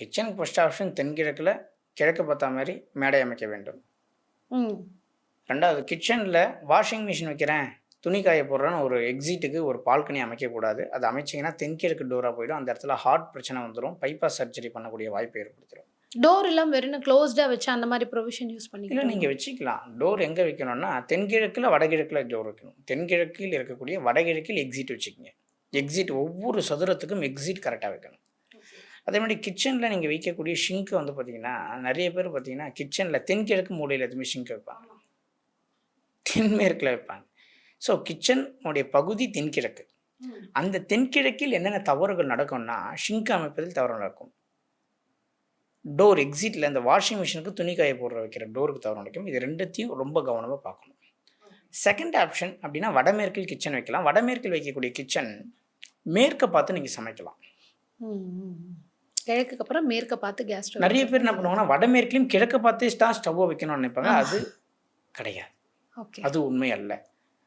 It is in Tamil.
கிச்சனுக்கு ஃபஸ்ட் ஆப்ஷன் தென்கிழக்கில் கிழக்கு பார்த்தா மாதிரி மேடை அமைக்க வேண்டும். ரெண்டாவது கிச்சனில் வாஷிங் மிஷின் வைக்கிறேன். துணி காய போடுறேன்னு ஒரு எக்ஸிட்டுக்கு ஒரு பால்கனி அமைக்கக்கூடாது அது அமைச்சிங்கன்னா தென்கிழக்கு டோராக போயிடும். அந்த இடத்துல ஹார்ட் பிரச்சனை வந்துடும் பைபாஸ் சர்ஜரி பண்ணக்கூடிய வாய்ப்பை ஏற்படுத்திடும் டோர் எல்லாம் வெறும் க்ளோஸ்டாக வச்சு அந்த மாதிரி ப்ரொவிஷன் யூஸ் இல்லை பண்ணிக்கலாம் நீங்கள் வச்சுக்கலாம். டோர் எங்கே வைக்கணும்னா தென்கிழக்கில் வடகிழக்கில் டோர் வைக்கணும். தென்கிழக்கில் இருக்கக்கூடிய வடகிழக்கில் எக்ஸிட் வச்சுக்கோங்க. எக்ஸிட் ஒவ்வொரு சதுரத்துக்கும் எக்ஸிட் கரெக்டாக வைக்கணும். அதே மாதிரி கிச்சனில் நீங்கள் வைக்கக்கூடிய ஷிங்க் வந்து பார்த்தீங்கன்னா நிறைய பேர் பார்த்தீங்கன்னா கிச்சனில் தென்கிழக்கு மூலையில் எதுவுமே ஷிங்க் வைப்பாங்க. தென்மேற்கில் வைப்பாங்க. ஸோ கிச்சன் உடைய பகுதி தென்கிழக்கு. அந்த தென்கிழக்கில் என்னென்ன தவறுகள் நடக்கும்னா ஷிங்க் அமைப்பதில் தவறு நடக்கும். டோர் எக்ஸிட்டில் இந்த வாஷிங் மிஷினுக்கு துணி காய போடுற வைக்கிற டோருக்கு தவறு நடக்கும். இது ரெண்டுத்தையும் ரொம்ப கவனமாக பார்க்கணும். செகண்ட் ஆப்ஷன் அப்படின்னா வடமேற்கில் கிச்சன் வைக்கலாம். வடமேற்கில் வைக்கக்கூடிய கிச்சன் மேற்க பார்த்து நீங்கள் சமைக்கலாம். கிழக்குக்கு அப்புறம் மேற்க பார்த்து கேஸ் ஸ்டவ் நிறைய பேர் என்ன பண்ணுவாங்கன்னா வடமேற்கிலையும் கிழக்க பார்த்தே தான் ஸ்டவ்வை வைக்கணும்னு நினைப்பாங்க. அது கிடையாது. ஓகே அது உண்மை அல்ல.